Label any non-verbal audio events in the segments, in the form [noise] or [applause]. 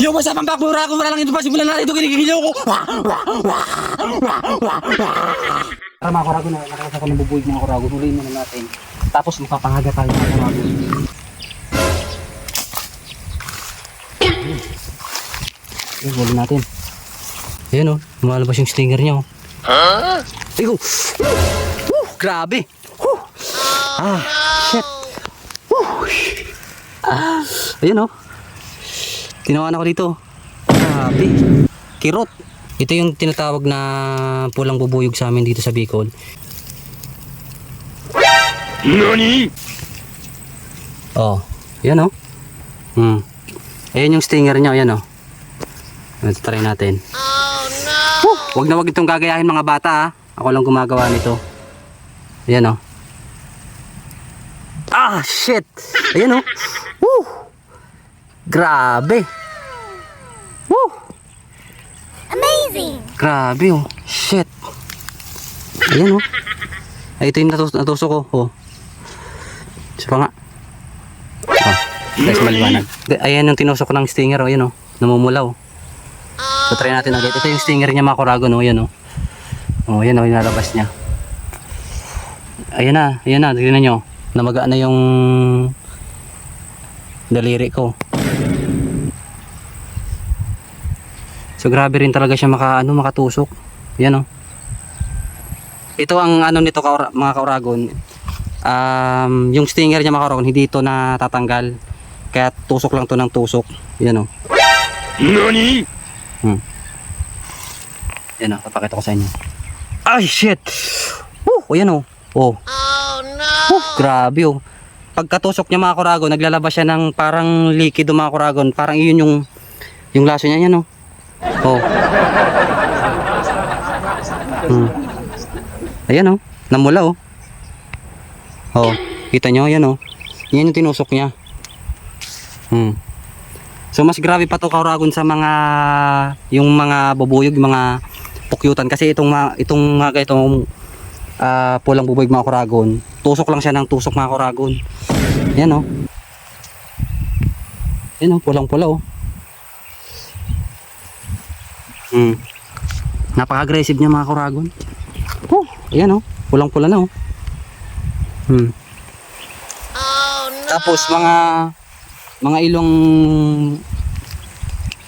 Yo, what's up? Ang bakbura ko. Wala lang ito pa. Simulan natin ito. Kinikigil ko. Para mga kurago na nakakas ako ng bubuig mga kurago, huliin muna natin. Tapos mapapangaga tayo mga kurago. Ayun, huli natin. Ayan o, lumalabas yung stinger niya o. Ha? Ayun. Woo! Grabe. Woo! Ah, shit. Woo! Ah, ayun o. Tinawanan ko dito. Grabe. Kirot. Ito yung tinatawag na pulang bubuyog sa amin dito sa Bicol. NANI? Oh, yan oh. Hmm. Ayan yung stinger niya, ayan oh. Ito try natin. Oh no! Wag na wag itong gagayahin mga bata ah. Ako lang gumagawa nito. Ayan oh. Ah, shit! Ayan oh. Woo! Grabe! Woo! Amazing! Grabe oh. Shit. Ayan oh. Ay, ito yung natus natusok ko. Oh. Isa pa nga. Oh. Guys, maliwanag. Ayan yung tinusok ko ng stinger oh. Ayan oh. Namumulaw. So, try natin agad. Ito yung stinger niya mga kurago no. Ayan oh. Oh, ayan oh. Yung nalabas niya. Ayan na. Ayan na. Tignan nyo. Namaga na yung daliri ko. So grabe rin talaga siya maka ano makatusok. Yan oh. Ito ang ano nito kaura, mga kauragon. Um, yung stinger niya mga kauragon hindi ito natatanggal. Kaya tusok lang to ng tusok. Yan oh. NANI? Hmm. Yan oh, papakita ko sa inyo. Ay shit. Oh, yan oh. Oh. Oh no! Woo, grabe oh. Pagkatusok niya mga kuragon, naglalabas siya ng parang likido mga kuragon. Parang iyon yung yung laso niya yan oh. Oh. Hmm. Ayan oh, namula oh. Oh, kita nyo, ayan oh. Yan yung tinusok niya. Hmm. So mas grabe pa to kauragon sa mga yung mga bubuyog, mga pukyutan kasi itong itong mga itong ah, pulang bubuyog mga kuragon. Tusok lang siya ng tusok mga kuragon. Yan oh. Yan oh, pulang-pula oh. Hmm. Napaka-aggressive niya mga kuragon. Oh, ayan oh. Pulang-pula na oh. Hmm. Oh no! Tapos mga mga ilong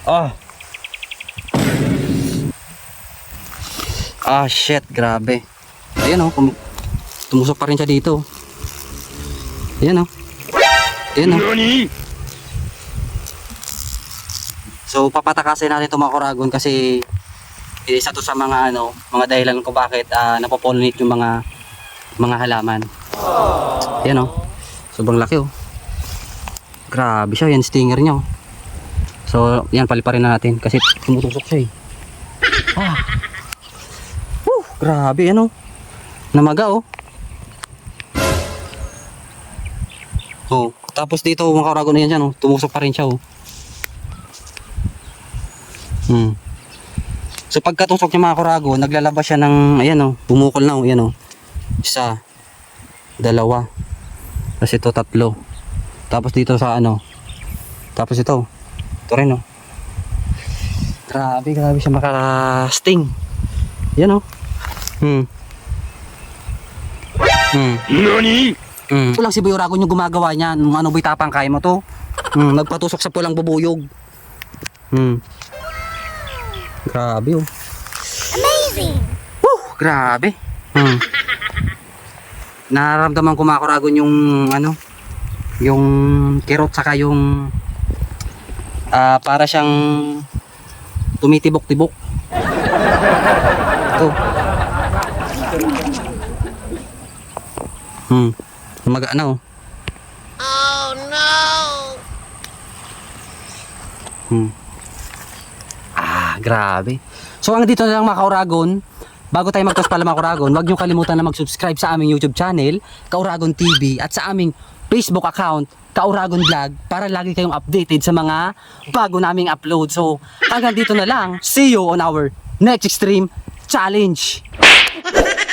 Ah. Ah, shit, grabe. Ayan oh, kum- tumusok pa rin siya dito. Ayan oh. Ayan oh. NANI? So papatakasin natin itong mga kuragon kasi isa to sa mga ano, mga dahilan kung bakit uh, napopollinate yung mga mga halaman. Yan oh. Sobrang laki oh. Grabe siya, yan stinger niya oh. So, yan paliparin na natin kasi tumutusok siya eh. Ah. Woo, grabe ano. Namaga oh. Oh, tapos dito mga karago na yan dyan oh. Tumusok pa rin siya oh. Hmm. So pagkatusok niya mga kurago, naglalabas siya ng, ayan oh, bumukol na oh, ayan oh. Isa, dalawa, tapos ito tatlo. Tapos dito sa ano, tapos ito, ito rin oh. Grabe, grabe siya maka-sting. Yan oh. Hmm. Hmm. NANI? Mm. Ito lang si Boy Oragon yung gumagawa niya. Nung ano boy tapang kaya mo to. Mm, nagpatusok sa pulang bubuyog. Mm. Grabe oh. Amazing! Woo! Grabe. Mm. Nararamdaman ko mga Oragon yung ano, yung kirot saka yung ah para siyang tumitibok-tibok. Ito. Hmm. Maga na oh. Oh no! Hmm. Grabe. So hanggang dito na lang mga kauragon. Bago tayo magtas pala mga kauragon, huwag niyo kalimutan na mag-subscribe sa aming YouTube channel, Kauragon TV, at sa aming Facebook account, Kauragon Vlog, para lagi kayong updated sa mga bago naming upload. So hanggang dito na lang. See you on our next extreme challenge. [laughs]